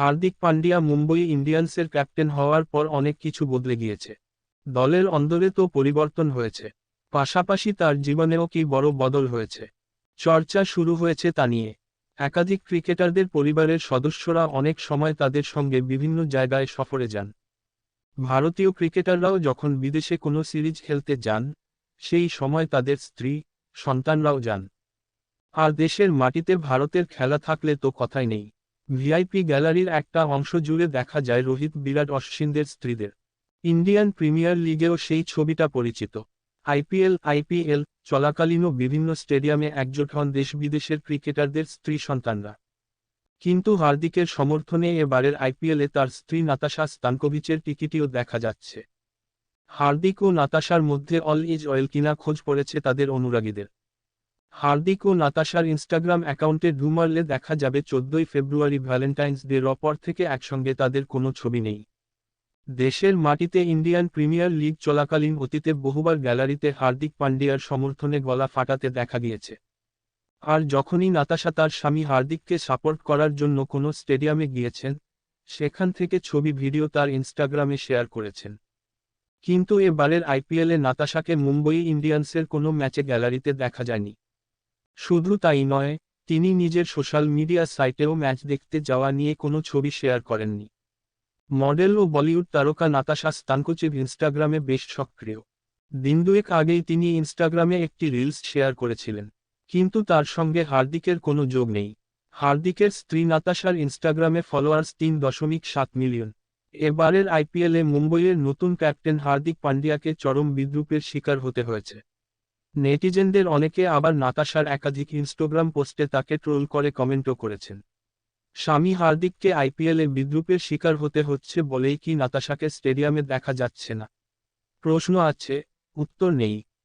হার্দিক পান্ডিয়া মুম্বই ইন্ডিয়ান্সের ক্যাপ্টেন হওয়ার পর অনেক কিছু বদলে গিয়েছে। দলের অন্দরে তো পরিবর্তন হয়েছে। পাশাপাশি তার জীবনেও কি বড় বদল হয়েছে। চর্চা শুরু হয়েছে তা নিয়ে। একাধিক ক্রিকেটারদের পরিবারের সদস্যরা অনেক সময় তাদের সঙ্গে বিভিন্ন জায়গায় সফরে যান। ভারতীয় ক্রিকেটাররাও যখন বিদেশে কোনো সিরিজ খেলতে যান, সেই সময় তাদের স্ত্রী, সন্তানরাও যান। আর দেশের মাটিতে ভারতের খেলা থাকলে তো কথাই নেই। ভিআইপি গ্যালারির একটা অংশ জুড়ে দেখা যায় রোহিত বিরাট অশ্বিনদের স্ত্রীদের। ইন্ডিয়ান প্রিমিয়ার লিগেও সেই ছবিটা পরিচিত। আইপিএল আইপিএল চলাকালীনও বিভিন্ন স্টেডিয়ামে একজোট হন দেশ বিদেশের ক্রিকেটারদের স্ত্রী সন্তানরা। কিন্তু হার্দিকের সমর্থনে এবারের আইপিএলে তার স্ত্রী নাতাশা স্তানকোভিচের টিকিটিও দেখা যাচ্ছে। হার্দিক ও নাতাশার মধ্যে অল ইজ অয়েল কিনা খোঁজ পড়েছে তাদের অনুরাগীদের। হার্দিক ও নাতাশার ইনস্টাগ্রাম অ্যাকাউন্টে ঢুমারলে দেখা যাবে চোদ্দই ফেব্রুয়ারি ভ্যালেন্টাইন্স ডের অপর থেকে একসঙ্গে তাদের কোনো ছবি নেই। দেশের মাটিতে ইন্ডিয়ান প্রিমিয়ার লিগ চলাকালীন অতীতে বহুবার গ্যালারিতে হার্দিক পান্ডিয়ার সমর্থনে গলা ফাটাতে দেখা গিয়েছে। আর যখনই নাতাশা তার স্বামী হার্দিককে সাপোর্ট করার জন্য কোনো স্টেডিয়ামে গিয়েছেন, সেখান থেকে ছবি ভিডিও তার ইনস্টাগ্রামে শেয়ার করেছেন। কিন্তু এবারের আইপিএলে নাতাশাকে মুম্বই ইন্ডিয়ান্সের কোনো ম্যাচে গ্যালারিতে দেখা যায়নি। শুধু তাই নয়, তিনি নিজের সোশ্যাল মিডিয়া সাইটেও ম্যাচ দেখতে যাওয়া নিয়ে কোনো ছবি শেয়ার করেননি। মডেল ও বলিউড তারকা নাতাশা স্তানকোচেভ ইনস্টাগ্রামে বেশ সক্রিয়। দিন দুয়েক আগেই তিনি ইনস্টাগ্রামে একটি রিলস শেয়ার করেছিলেন, কিন্তু তার সঙ্গে হার্দিকের কোনো যোগ নেই। হার্দিকের স্ত্রী নাতাশার ইনস্টাগ্রামে ফলোয়ার্স তিন দশমিক সাত মিলিয়ন। এবারের আইপিএলে মুম্বইয়ের নতুন ক্যাপ্টেন হার্দিক পান্ডিয়াকে চরম বিদ্রুপের শিকার হতে হয়েছে। নেটিজেনদের অনেকে আবার নাতাশার একাধিক ইনস্টাগ্রাম পোস্টে তাকে ট্রোল করে কমেন্টও করেছেন। স্বামী হার্দিককে আইপিএলে বিদ্রুপের শিকার হতে হচ্ছে বলেই কি নাতাশাকে স্টেডিয়ামে দেখা যাচ্ছে না? প্রশ্ন আছে, উত্তর নেই।